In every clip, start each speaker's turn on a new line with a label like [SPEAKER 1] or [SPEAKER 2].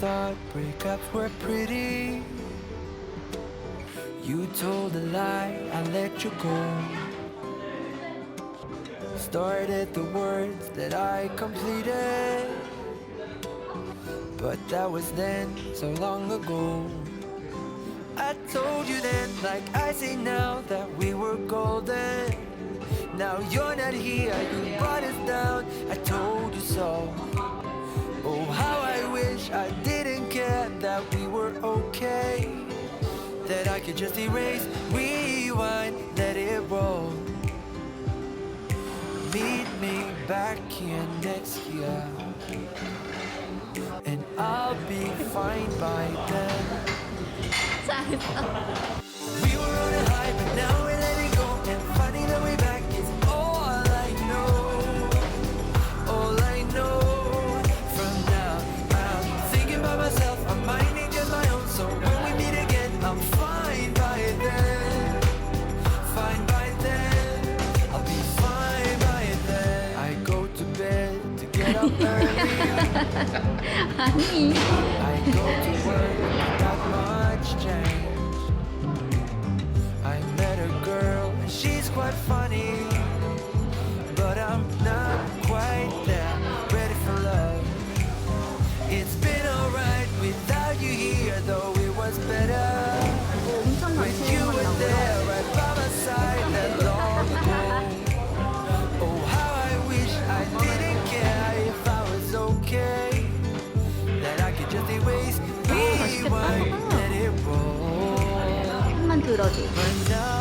[SPEAKER 1] thought breakups were pretty. You told a lie, I let you go. Started the words that I completed. But that was then, so long ago. I told you then, like I say now, that we were golden. Now you're not here, you brought us down. I told you so. I didn't care that we were okay. That I could just erase, rewind, let it roll. Meet me back here next year. And I'll be fine by then. We were on a high, but now
[SPEAKER 2] 아니
[SPEAKER 1] I don't much change. I met a girl and she's quite funny, ability. Now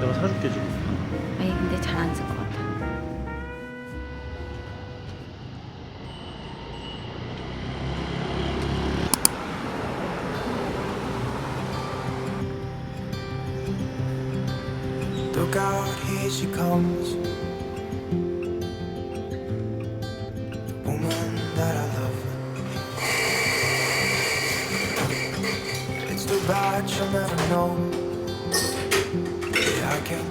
[SPEAKER 3] 내가 사줄게 지금.
[SPEAKER 4] 아니 근데 잘 안 쓸 것 같아.
[SPEAKER 5] Look out, here she comes.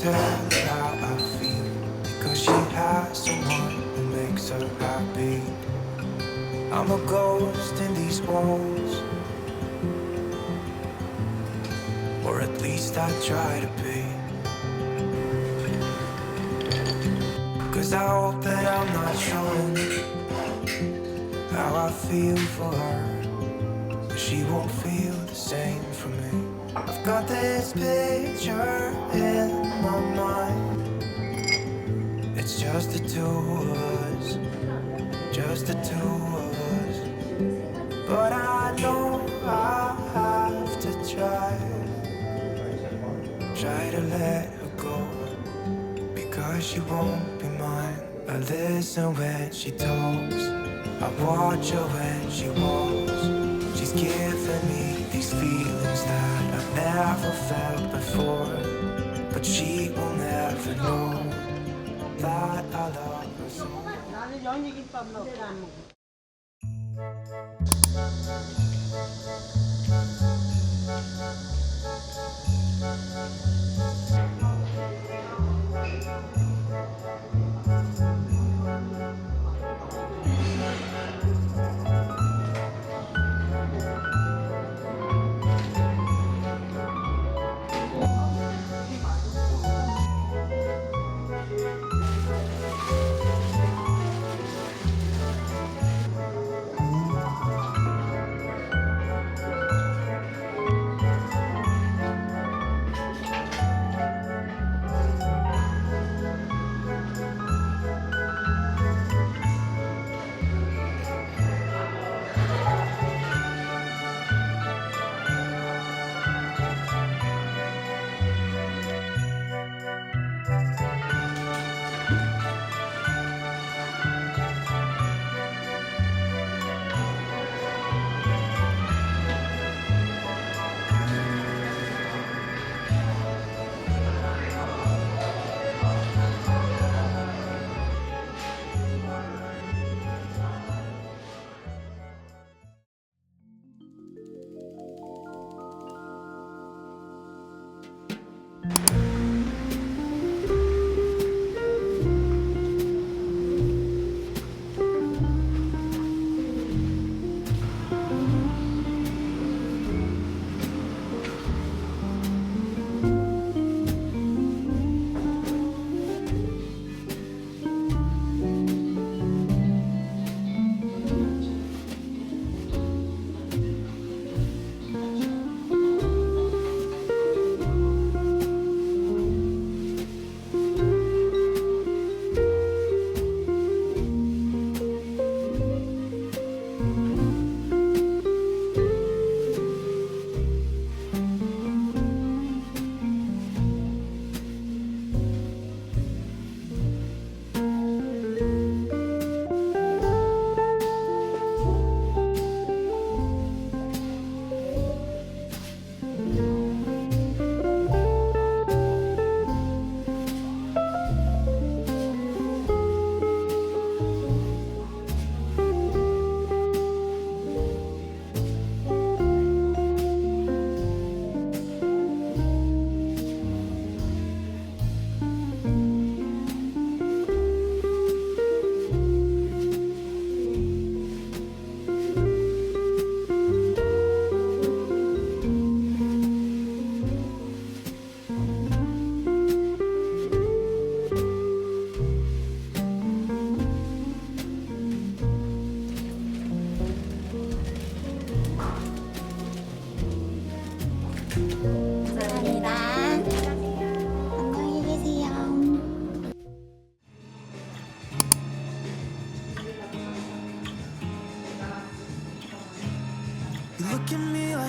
[SPEAKER 5] Tell her how I feel. Because she has someone who makes her happy. I'm a ghost in these walls. Or at least I try to be. Cause I hope that I'm not showing how I feel for her. But she won't feel the same for me. I've got this picture in my mind. It's just the two of us, just the two of us. But I know I have to try, try to let her go because she won't be mine. I listen when she talks, I watch her when she walks. She's giving me these feelings that I've never felt before.
[SPEAKER 6] 나는 연잎김밥 먹고 안 먹어.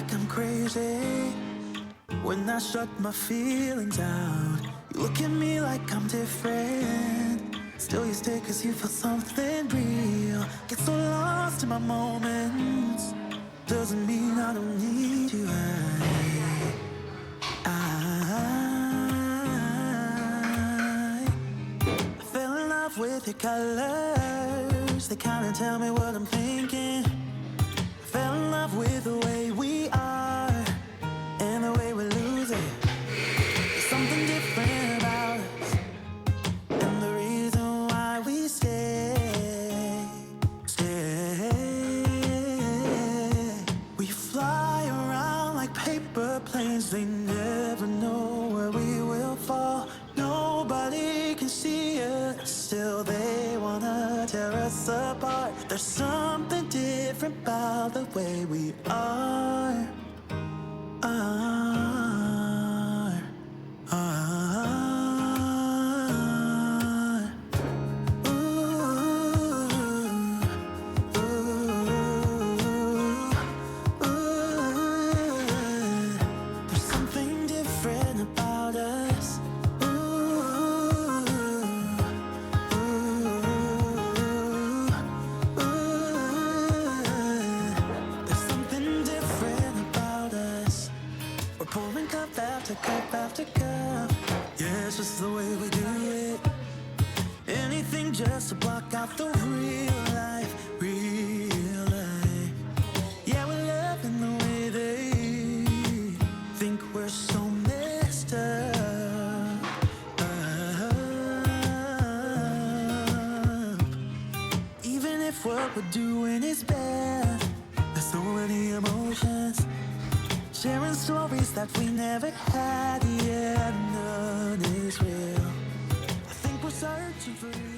[SPEAKER 2] like I'm crazy when I shut my feelings out. You look at me like I'm different. Still, you stay cause you feel something real. Get so lost in my moments. Doesn't mean I don't need you. I, I, I fell in love with your colors. They kinda tell me what I'm thinking. I fell in love with the way we searching for
[SPEAKER 4] you.